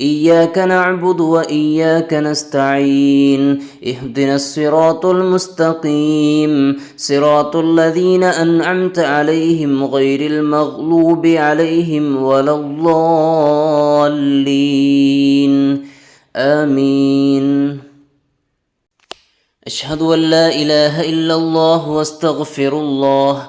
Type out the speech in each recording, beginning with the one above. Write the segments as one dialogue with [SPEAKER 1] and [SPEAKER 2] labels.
[SPEAKER 1] إياك نعبد وإياك نستعين. اهدنا الصراط المستقيم. صراط الذين أنعمت عليهم غير المغلوب عليهم ولا الضالين. آمين. أشهد أن لا إله إلا الله وأستغفر الله.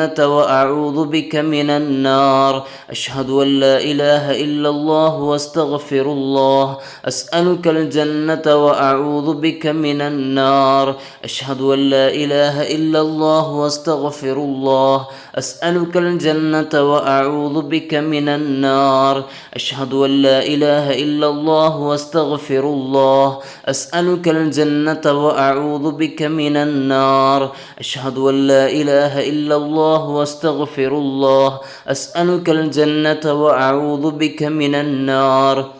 [SPEAKER 1] وأعوذ بك من النار. أشهد أن لا إله إلا الله واستغفر الله. أسألك الجنة وأعوذ بك من النار. أشهد أن لا إله إلا الله واستغفر الله. أسألك الجنة وأعوذ بك من النار. أشهد أن لا إله إلا الله واستغفر الله. أسألك الجنة وأعوذ بك من النار. أشهد أن لا إله إلا الله واستغفر الله. أسألك الجنة وأعوذ بك من النار.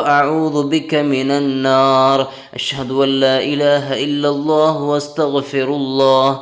[SPEAKER 1] بك من النار. أشهد أن لا إله إلا الله وأستغفر الله.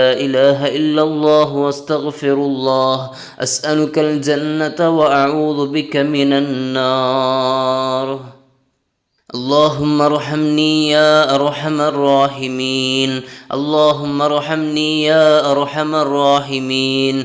[SPEAKER 1] إله إلا الله واستغفر الله. أسألك الجنة وأعوذ بك من النار. اللهم ارحمني يا أرحم الراحمين. اللهم ارحمني يا أرحم الراحمين.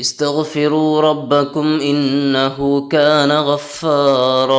[SPEAKER 1] استغفروا ربكم إنه كان غفارا.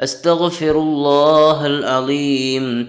[SPEAKER 1] أستغفر الله العظيم.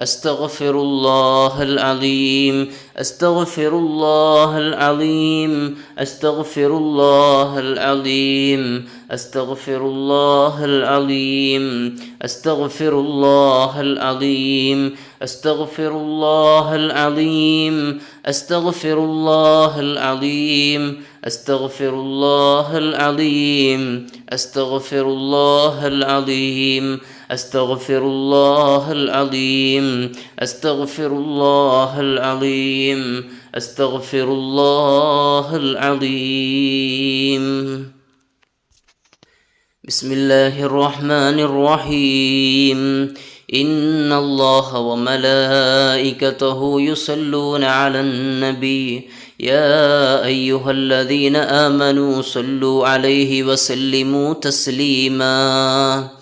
[SPEAKER 1] أستغفر الله العظيم. أستغفر الله العظيم. أستغفر الله العظيم. أستغفر الله العظيم. أستغفر الله العظيم. أستغفر الله العظيم. أستغفر الله العظيم. أستغفر الله العظيم. أستغفر الله العظيم. أستغفر الله العظيم أستغفر الله العظيم أستغفر الله العظيم. بسم الله الرحمن الرحيم. إن الله وملائكته يصلون على النبي. يا أيها الذين آمنوا صلوا عليه وسلموا تسليما.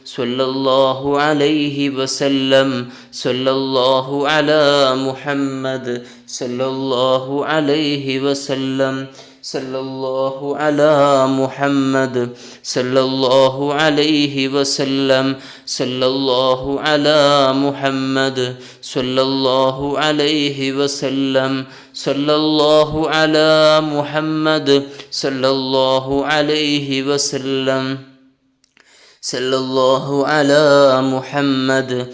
[SPEAKER 1] സൊല്ലാഹു അലൈഹി വസല്ലം സൊല്ലാഹു അല മുഹമ്മദ് സൊല്ലാഹു അലൈഹി വസല്ലം സല്ലല്ലാഹു അലാ മുഹമ്മദ് സല്ലല്ലാഹു അലൈഹി വസല്ലം സല്ലല്ലാഹു അലാ മുഹമ്മദ് സല്ലല്ലാഹു അലൈഹി വസല്ലം സല്ലല്ലാഹു അലാ മുഹമ്മദ് സല്ലല്ലാഹു അലൈഹി വസല്ലം. صلى الله على محمد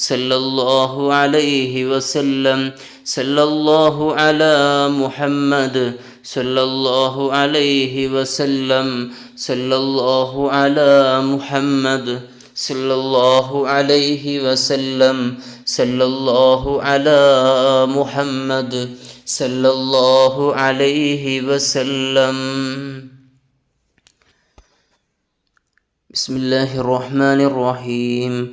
[SPEAKER 1] صلى الله عليه وسلم. صلى الله على محمد. صلى الله عليه وسلم. صلى الله على محمد. صلى الله عليه وسلم. صلى الله على محمد. صلى الله عليه وسلم. بسم الله الرحمن الرحيم.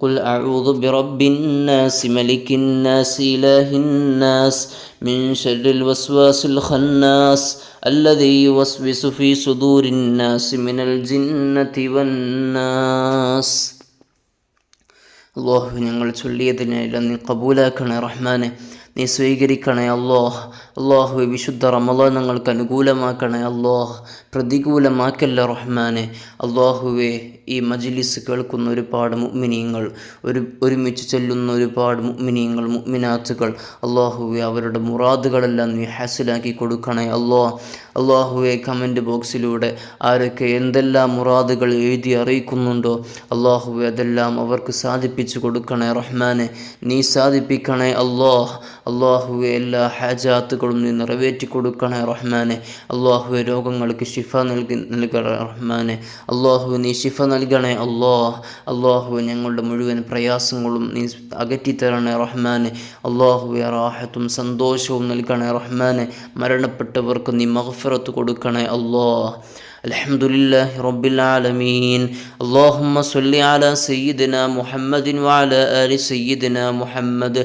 [SPEAKER 1] قل أعوذ برب الناس ملك الناس إله الناس من شر الوسواس الخناس الذي يوسوس في صدور الناس من الجنة والناس അള്ളാഹു ഞങ്ങൾ ചൊല്ലിയതിനെല്ലാം നീ കബൂലാക്കണേ റഹ്മാനെ നീ സ്വീകരിക്കണേ അള്ളാഹ് അള്ളാഹുവെ വിശുദ്ധ റമദാൻ ഞങ്ങൾക്ക് അനുകൂലമാക്കണേ. അള്ളാഹ് പ്രതികൂലമാക്കല്ല റഹ്മാനെ? അള്ളാഹുവെ ഈ മജ്ലിസ് കേൾക്കുന്ന ഒരുപാട് മുഅ്മിനീങ്ങൾ ഒരു ഒരുമിച്ച് ചെല്ലുന്ന ഒരുപാട് മുഅ്മിനീങ്ങൾ മുഗ്മിനാത്തുകൾ അള്ളാഹുവെ അവരുടെ മുറാദുകളെല്ലാം നീ ഹാസിലാക്കി കൊടുക്കണേ. അള്ളാഹ് അള്ളാഹുവെ കമന്റ് ബോക്സിലൂടെ ആരൊക്കെ എന്തെല്ലാം മുറാദുകൾ എഴുതി അറിയിക്കുന്നുണ്ടോ അള്ളാഹുവെ അതെല്ലാം അവർക്ക് സാധിപ്പിച്ചു കൊടുക്കണേ റഹ്മാനെ. നീ സാധിപ്പിക്കണേ അള്ളാഹ്. അള്ളാഹുവെ എല്ലാ ഹാജാത്തുകളും നീ നിറവേറ്റി കൊടുക്കണേ റഹ്മാനെ അള്ളാഹുവെ രോഗങ്ങൾക്ക് ഷിഫ നൽകി നൽകണേ റഹ്മാനെ അള്ളാഹു നീ ഷിഫ നൽകണേ അള്ളാഹ് അള്ളാഹു ഞങ്ങളുടെ മുഴുവൻ പ്രയാസങ്ങളും നീ അകറ്റിത്തരണേ റഹ്മാനെ അള്ളാഹുവെ റാഹത്തും സന്തോഷവും നൽകണേ റഹ്മാനെ മരണപ്പെട്ടവർക്ക് നീ മഗ്ഫിറത്ത് കൊടുക്കണേ അള്ളാഹ് الحمد لله رب العالمين اللهم صل على سيدنا محمد وعلى آل سيدنا محمد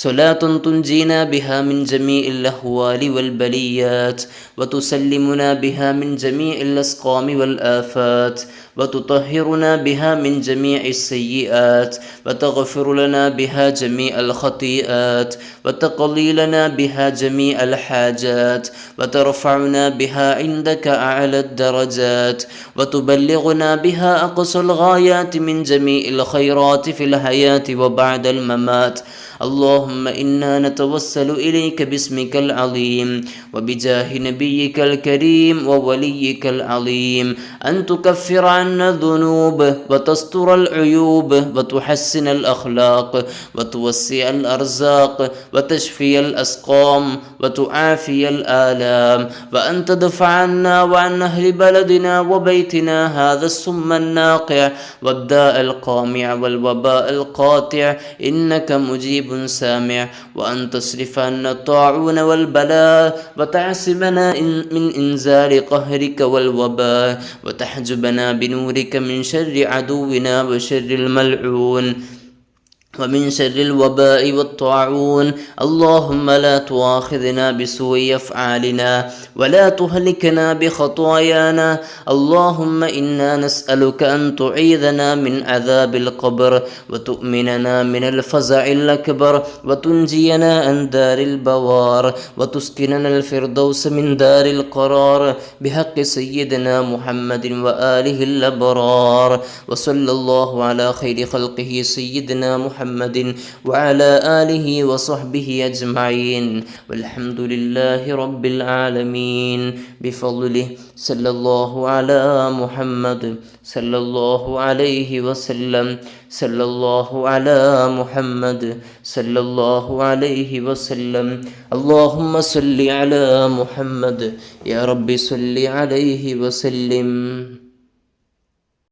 [SPEAKER 1] صلاة تنجينا بها من جميع الأهوال والبليات وتسلمنا بها من جميع الأسقام والآفات وتطهرنا بها من جميع السيئات وتغفر لنا بها جميع الخطيئات وتقضي لنا بها جميع الحاجات وترفعنا بها عندك أعلى الدرجات وتبلغنا بها أقصى الغايات من جميع الخيرات في الحياة وبعد الممات. اللهم إنا نتوسل إليك باسمك العظيم وبجاه نبيك الكريم ووليك العظيم أن تكفر عنا الذنوب وتستر العيوب وتحسن الأخلاق وتوسع الأرزاق وتشفي الأسقام وتعافي الآلام وأن تدفع عنا وعن أهل بلدنا وبيتنا هذا السم الناقع والداء القامع والوباء القاطع إنك مجيب سامع وأن تصرف عنا الطاعون والبلاء وتعصمنا من إنزال قهرك والوباء وتحجبنا بنورك من شر عدونا وشر الملعون. ومن شر الوباء والطاعون. اللهم لا تؤاخذنا بسوء أفعالنا ولا تهلكنا بخطايانا. اللهم إنا نسألك أن تعيذنا من عذاب القبر وتؤمننا من الفزع الأكبر وتنجينا عن دار البوار وتسكننا الفردوس من دار القرار. بحق سيدنا محمد وآله الأبرار. وصلى الله على خير خلقه سيدنا محمد وعلى آله وصحبه أجمعين والحمد لله رب العالمين بفضله صلى الله على محمد صلى الله عليه وسلم صلى الله على محمد صلى الله عليه وسلم اللهم صل على محمد يا رب صل عليه وسلم